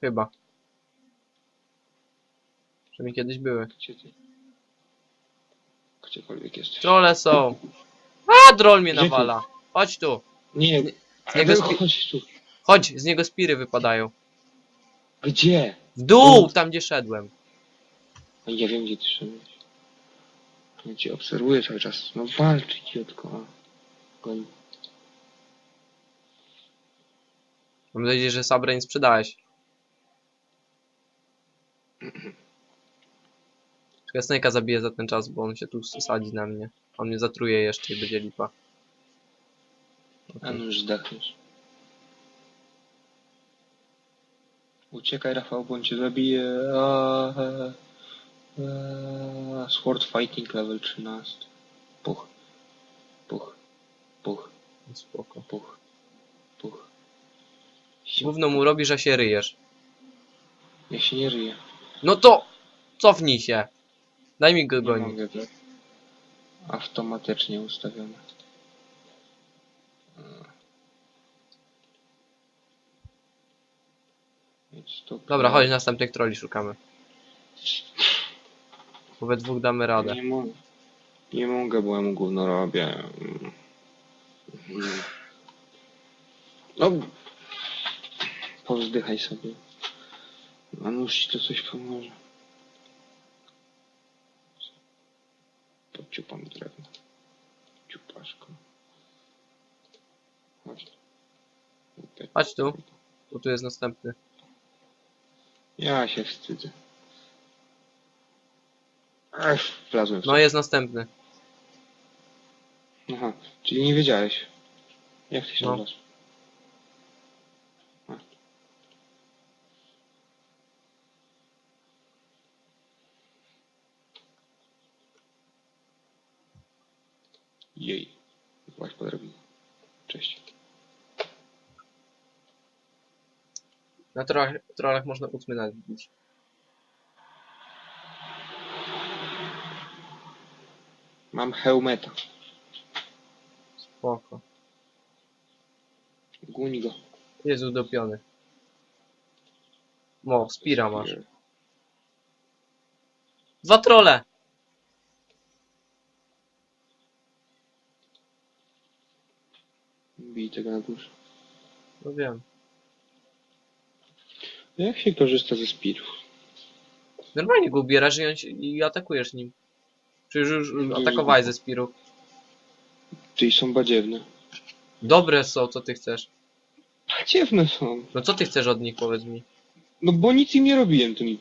Chyba. Przynajmniej kiedyś były. Gdzie ty? Gdziekolwiek jesteś. Trolle są. A, troll mnie Gdzie nawala. Chodź tu. Nie, Z niego ale spi- chodź tu. Chodź, z niego spiry wypadają. Gdzie? W dół, tam gdzie szedłem. A ja wiem, gdzie ty szedłeś. Ja cię obserwuję cały czas. No walcz, idiotko. a. Goń. Mam nadzieję, że Sabrę nie sprzedałeś. Czekaj, Snake'a zabiję za ten czas, bo on się tu sadzi na mnie. On mnie zatruje jeszcze i będzie lipa. A no już zdechniesz. Uciekaj Rafał, bo on cię zabije. A, e, e, Sword Fighting level 13. Puch. Puch. Puch. Spoko. Puch. Puch. Gówno mu robisz, a się ryjesz. Ja się nie ryję. No to cofnij się. Daj mi go Nie mogę, tak. Automatycznie ustawione. Więc to Dobra, chodź, następnych troli szukamy. Bo we dwóch damy radę. Nie mogę. Nie mogę, bo ja mu gówno robię. Mm. No. Powzdychaj sobie. A nuż ci to coś pomoże. Podciupam drewno. Ciupaszko. Chodź. Chodź tu. Bo tu jest następny. Ja się wstydzę. Ech, wlazłem w No jest następny. Aha, czyli nie wiedziałeś. Jak ty się No. nazywasz? A. Jej. Właśnie po drabinie. Cześć. Na trollach, trollach można ósmy nawet wbić. Mam hełmeta. Spoko. Guń go. Jest udopiony. Mo, Spira masz. Dwa trole! Bij tego na górze. No wiem. No Jak się korzysta ze spirów? Normalnie go ubierasz i, on się, i atakujesz nim. Przecież już atakowałeś ze Spirów. Czyli są badziewne. Dobre są, co ty chcesz? Badziewne są. No co ty chcesz od nich, powiedz mi? No bo nic im nie robiłem tym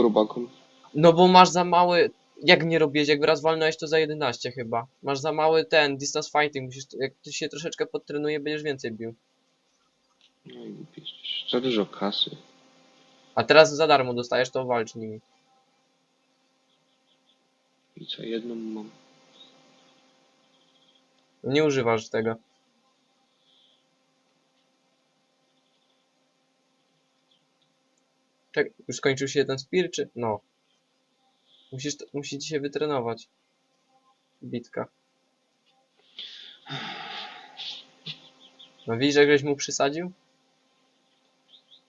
robakom. No bo masz za mały... Jak nie robiłeś? Jak raz walnąłeś to za 11 chyba. Masz za mały ten, distance fighting. Musisz, jak ty się troszeczkę podtrenuje, będziesz więcej bił. No i. Za dużo kasy. A teraz za darmo dostajesz, to walcz nimi. I co, jedną mam. Nie używasz tego. Czek, już skończył się ten spear, czy... No. Musisz, to- musi ci się wytrenować. Bitka. No widzisz, żeś mu przysadził?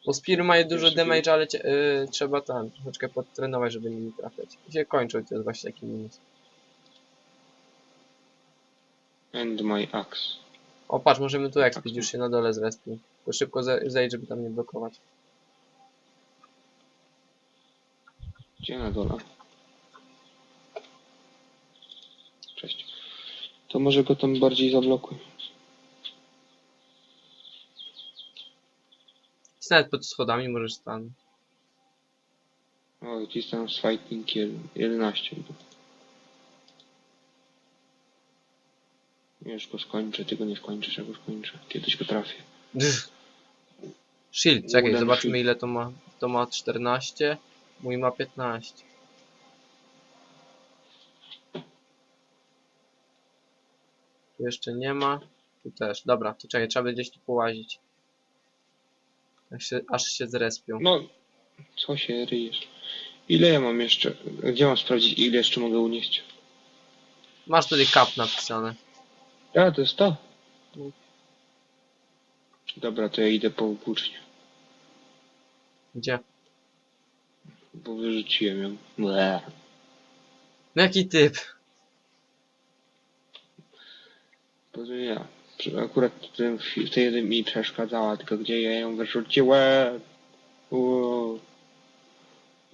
Bo spear ma dużo damage, ale y, trzeba tam troszeczkę podtrenować, żeby nimi trafiać. I się kończą i to jest właśnie taki minus. And my axe. O patrz, możemy tu expić, już się na dole zrespił. Tylko szybko ze- zejdź, żeby tam nie blokować. Gdzie na dole? Cześć. To może go tam bardziej zablokuj. Nawet pod schodami możesz stanąć. O, z fighting jed- 11. Już go skończę, ty go nie skończysz, ja go skończę. Kiedyś go trafię. Dż. Shield, czekaj, Wooden zobaczmy shield. ile to ma. To ma 14, mój ma 15. Tu jeszcze nie ma. Tu też. Dobra, to czekaj, trzeba będzie gdzieś tu połazić. Aż się, aż się zrespią. No, co się ryjesz? Ile ja mam jeszcze? Gdzie mam sprawdzić, ile jeszcze mogę unieść? Masz tutaj kap napisane. A, to jest to. Dobra, to ja idę po włócznie. Gdzie? Bo wyrzuciłem ją. Ble. No jaki typ? Że ja. Akurat w tym- w tej mi przeszkadzała, tylko gdzie ja ją wyrzuciłem. Uuu.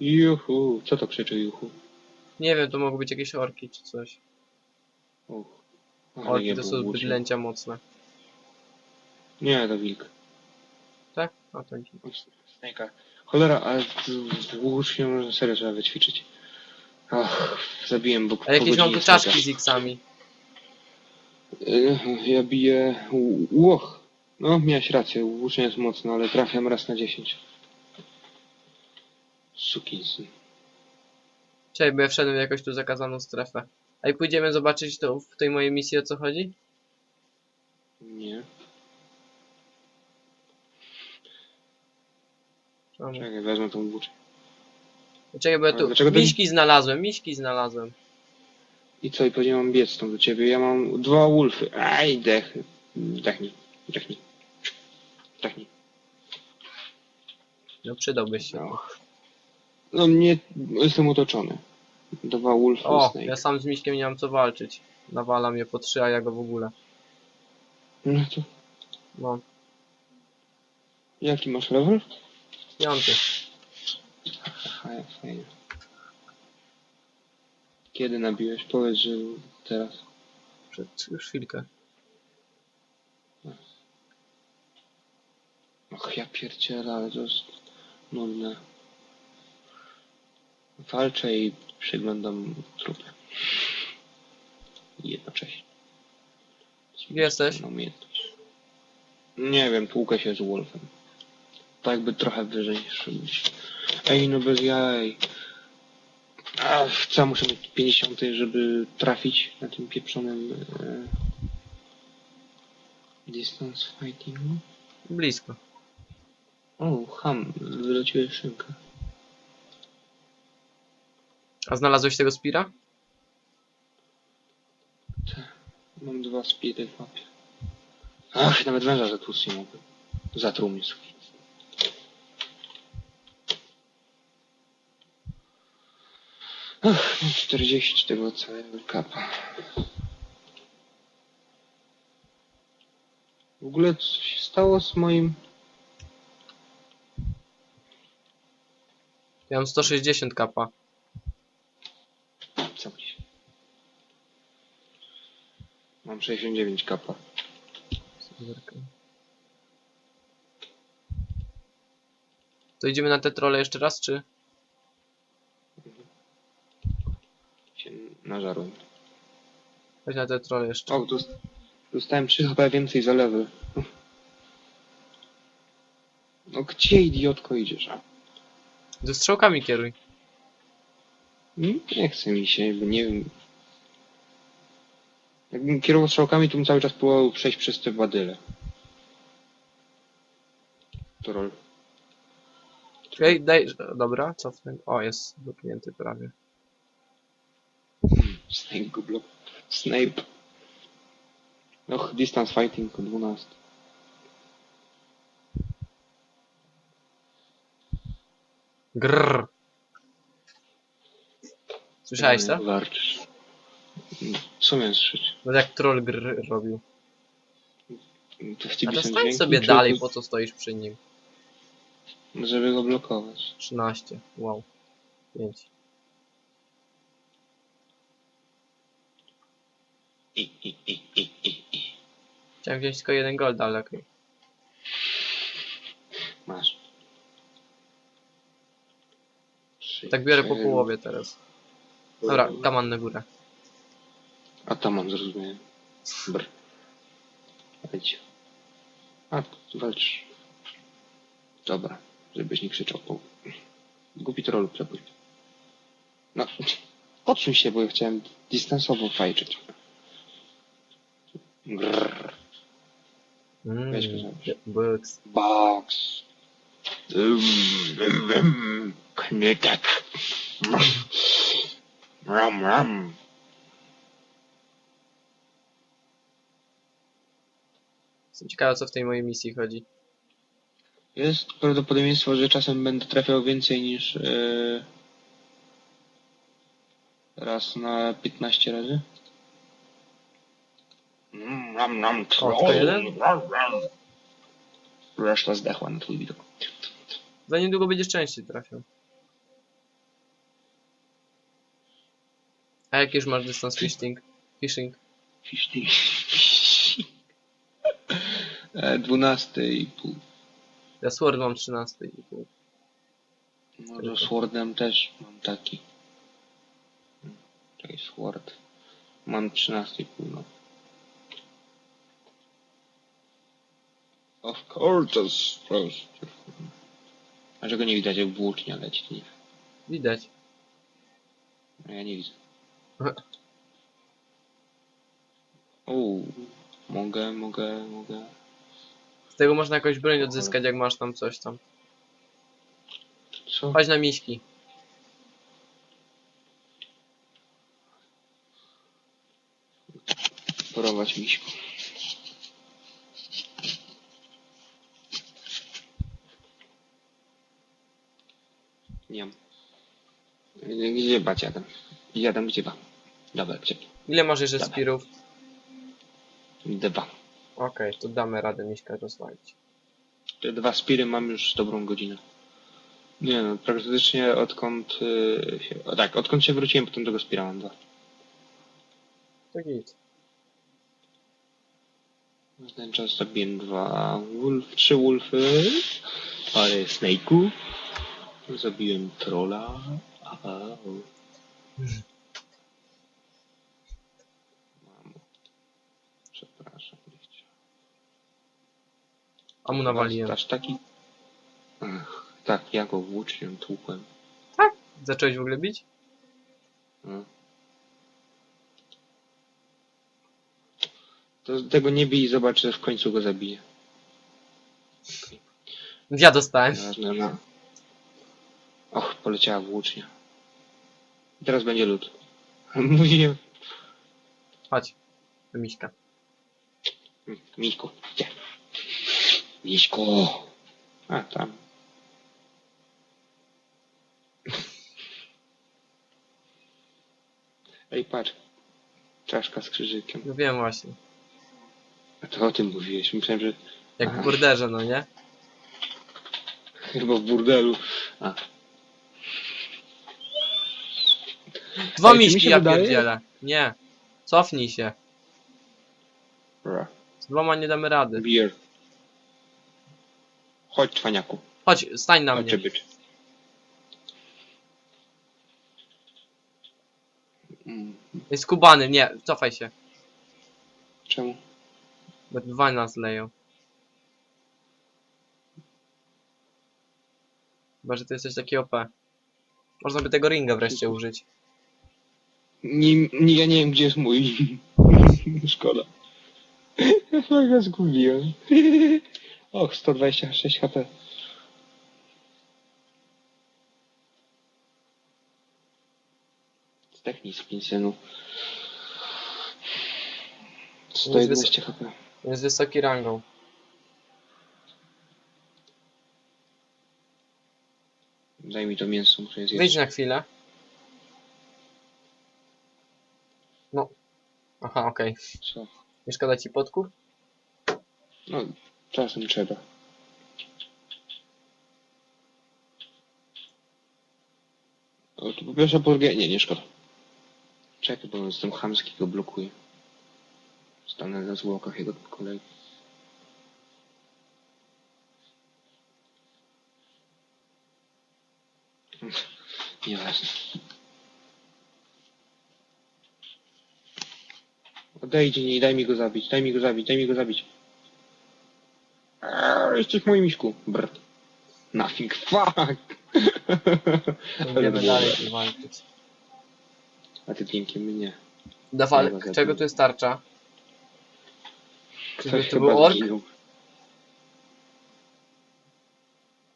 Juhu. Co to krzyczy juhu? Nie wiem, to mogą być jakieś orki czy coś. Uch. Ale Orki to są bydlęcia mocne. Nie, to wilk. Tak? A tak. Snajka. Cholera, ale włócznie można serio trzeba wyćwiczyć. Ach, zabiłem, bo A jakieś mam tu czaszki z X-ami. Y, Ja biję... Łoch! No, miałeś rację, włócznie jest mocno, ale trafiam raz na 10. Sukinsy. Czekaj, bo ja wszedłem w jakąś tu zakazaną strefę. A i pójdziemy zobaczyć to w tej mojej misji o co chodzi? Nie. Czekaj, wezmę tą włócznię. Czekaj, bo ja Ale tu dlaczego ten- miśki znalazłem, miśki znalazłem. I co, i powiedziałem mam biec stąd do ciebie. Ja mam dwa wolfy. Aj, dech. Dechnij. Dechnij. Dechnij. No przydałbyś się. No. No mnie, jestem otoczony. Dwa wolfy, O, snake. ja sam z miśkiem nie mam co walczyć. Nawala mnie po trzy, a ja go w ogóle. No to, No, jaki masz level? piąty. Aha, jak fajnie. Kiedy nabiłeś? Powiedz, że teraz. Przed już chwilkę. Och, ja pierdzielę, ale to jest nudne. Walczę i przyglądam trupy. Jednocześnie. Gdzie jesteś? Umiejętność. Nie wiem, tłukę się z Wolfem. Tak jakby trochę wyżej niż być. Ej, no bez jaj. Ach, co, muszę mieć 50, żeby trafić na tym pieprzonym e, distance fightingu? Blisko. O, ham, wyleciłeś szynkę. A znalazłeś tego Spira? Mam dwa speedy w mapie. Ach, nawet węża zatłuc nie mogę. Zatruł mnie. 40 tego całego kapa. W ogóle co się stało z moim... Ja mam 160 kapa. Co się... Mam 69 kapa. To idziemy na te trole jeszcze raz, czy? Się nażarłem. Chodź na te trole jeszcze. O, dost- dostałem 3 chyba więcej zalewy. No gdzie idiotko idziesz? A? Ze strzałkami kieruj. Mm, Nie chce mi się, bo nie wiem. Jakbym kierował strzałkami, to bym cały czas próbował przejść przez te badyle. Troll. Ej, daj... Dobra, cofnę. O, jest dotknięty prawie. Snake go blok. Snape. Och, distance fighting o 12. Grrr. Słyszałeś to? Warczysz. Co miałem słyszeć? No jak troll grrr robił. To A to stań sobie dalej, po co stoisz przy nim? Żeby go blokować. 13. Wow. 5. I, i, i, i, i, i. Chciałem wziąć tylko jeden gold, ale okej. Masz. Tak biorę po połowie teraz. Dobra, kaman na górę. A tam mam, zrozumiałem. Br. Wejdź. A, walcz. Dobra, żebyś nie krzyczał. Głupi trollu przepuść. No, odsuń się, bo ja chciałem dystansowo fajczyć. Grrr. Mm, Weź go zabierz. Books. Box. Knytek. Ram, ram. Jestem ciekawy, o co w tej mojej misji chodzi. Jest prawdopodobieństwo, że czasem będę trafiał więcej niż yy, raz na 15 razy. Nam, nam, jeden? Reszta zdechła na twój widok. Za niedługo będziesz częściej trafiał. A jaki już masz dystans fishing? Fishing. Fishing. E, 12 i pół. Ja Sword mam 13 i pół. No to Swordem też mam taki. Czekaj, Sword. Mam 13,5 no. Of course, first. A czego nie widać, jak włócznia leci? Nie. Widać. No ja nie widzę. O, mogę, mogę, mogę. Z tego można jakąś broń odzyskać, jak masz tam coś tam. Co? Chodź na miśki. Porować miśku. Nie mam. Gdzie bać jadam? Jadam gdzie ba? Dobra, gdzie? Ile masz jeszcze Dobra. spirów? Dwa. Okej, to damy radę miśka rozwalić. Te dwa spiry mam już dobrą godzinę. Nie no, praktycznie odkąd y, się, o tak, odkąd się wróciłem, potem tego spira mam dwa. To git. Na ten czas zabiłem dwa wolf, trzy wolfy, parę snake'ów, zabiłem trolla, aha. Mamo. Przepraszam, nie chciałem. A mu nawaliłem. Aż taki... Ach, tak, ja go włócznią tłukłem. Zacząłeś w ogóle bić? No. To tego nie bij i zobacz, że w końcu go zabije. Ja dostałem. Nieważne, no. Och, poleciała włócznia. Teraz będzie lód. Mówiłem. Chodź. Do miśka. Miśku, gdzie? Miśku! A, tam. Ej, patrz. Czaszka z krzyżykiem. No wiem właśnie. A to o tym mówiłeś. Myślałem, że Jak Aha. w borderze, no nie? chyba w burdelu. A, Dwa Ej, czy mi miśki się ja wydaje? pierdzielę. Nie. Cofnij się. bra. Z dwoma nie damy rady. Beer. Chodź, cwaniaku. Chodź, stań na Chodź, mnie. być. Mm, Jest kubany, nie, cofaj się. Czemu? Bo dwa nas leją. Chyba, że ty jesteś taki OP. Można by tego ringa wreszcie użyć. Nie, nie, ja nie wiem, gdzie jest mój. Szkoda. Ja go zgubiłem. Och, 126 HP. Zdechnij z synu. 111 HP. Jest wysoki rangą. Daj mi to mięso, muszę je zjeść. Wyjdź na chwilę. Aha, okej. Co? Nie szkoda ci podków? No, czasem trzeba. O, to po pierwsze porgie... Nie, nie szkoda. Czekaj, bo jestem chamski, go blokuję. Stanę na zwłokach jego po kolei. Nieważne. Odejdź nie, daj mi go zabić, daj mi go zabić, daj mi go zabić. Eee, jesteś w moim miśku. Brr. Nothing, fuck! Będziemy dalej walczyć. A ty dzięki mnie. Dawal, Dobra, czego tu jest tarcza? Czyżby to był ork? zginął.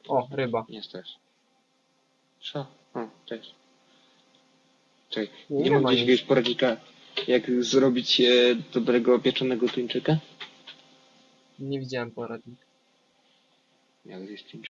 O, ryba. Nie strasz. Co? O, cześć. Czekaj, Nie nie, ma ma gdzieś jakiegoś poradnika, jak zrobić e, dobrego pieczonego tuńczyka? Nie widziałem poradnik. Jak z Steam